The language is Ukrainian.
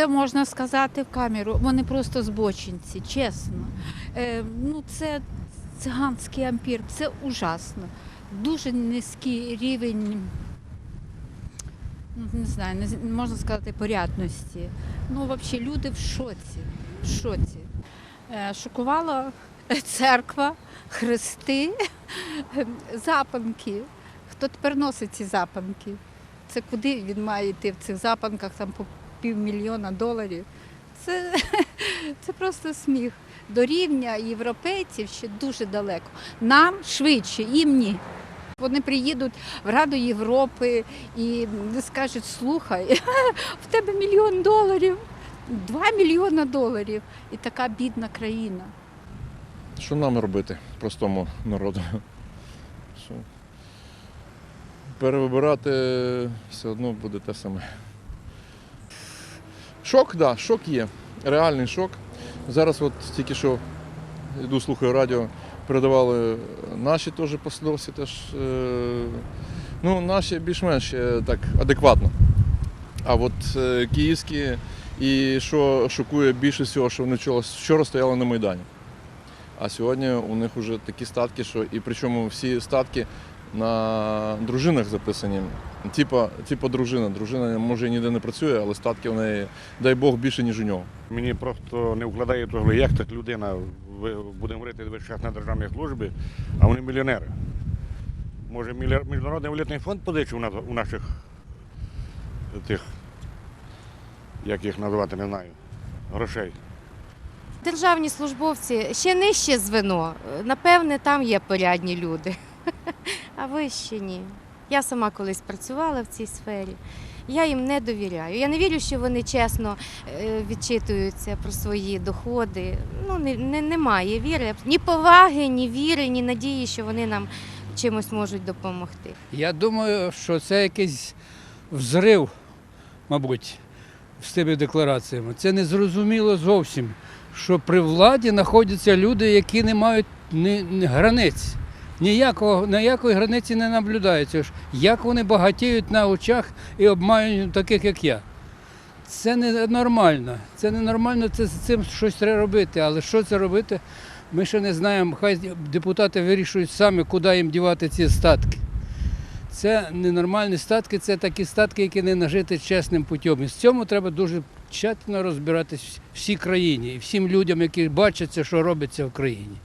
це можна сказати в камеру. Вони просто збочинці, чесно. Е, ну, це циганський ампір, це ужасно. Дуже низький рівень, ну, не знаю, не можна сказати, порядності. Ну, взагалі, люди в шоці. В шоці. Е, шокувала церква, хрести, запанки. Хто тепер носить ці запанки? Це куди він має йти в цих запанках там півмільйона доларів? Це, це просто сміх. До рівня європейців ще дуже далеко. Нам швидше, їм ні. Вони приїдуть в Раду Європи і скажуть, слухай, в тебе мільйон доларів, два мільйона доларів. І така бідна країна. Що нам робити, простому народу? Перевибирати все одно буде те саме. Шок, так, да, шок є. Реальний шок. Зараз от тільки що йду, слухаю радіо, передавали наші теж послідовці теж. Е, ну, наші більш-менш ще так адекватно. А от е, київські і що шокує більше всього, що вони вчора стояли на Майдані. А сьогодні у них вже такі статки, що і причому всі статки на дружинах записані. Типа, типа дружина. Дружина може ніде не працює, але статки в неї, дай Бог, більше, ніж у нього. Мені просто не вкладає голову, як так людина, будемо говорити, весь час на державній службі, а вони мільйонери. Може, міжнародний валютний фонд позичив у у наших тих, як їх назвати, не знаю, грошей. Державні службовці ще нижче звено. Напевне, там є порядні люди. А ви ще ні. Я сама колись працювала в цій сфері. Я їм не довіряю. Я не вірю, що вони чесно е, відчитуються про свої доходи. Ну, не, не, немає віри. Ні поваги, ні віри, ні надії, що вони нам чимось можуть допомогти. Я думаю, що це якийсь взрив, мабуть, з тими деклараціями. Це не зрозуміло зовсім, що при владі знаходяться люди, які не мають границь. Ніякого, ніякої границі не наблюдається. Як вони багатіють на очах і обманюють таких, як я. Це ненормально. Це ненормально, це з цим щось треба робити. Але що це робити, ми ще не знаємо. Хай депутати вирішують самі, куди їм дівати ці статки. Це ненормальні статки, це такі статки, які не нажити чесним путем. І з цьому треба дуже тщательно розбиратись всій країні і всім людям, які бачать, це, що робиться в країні.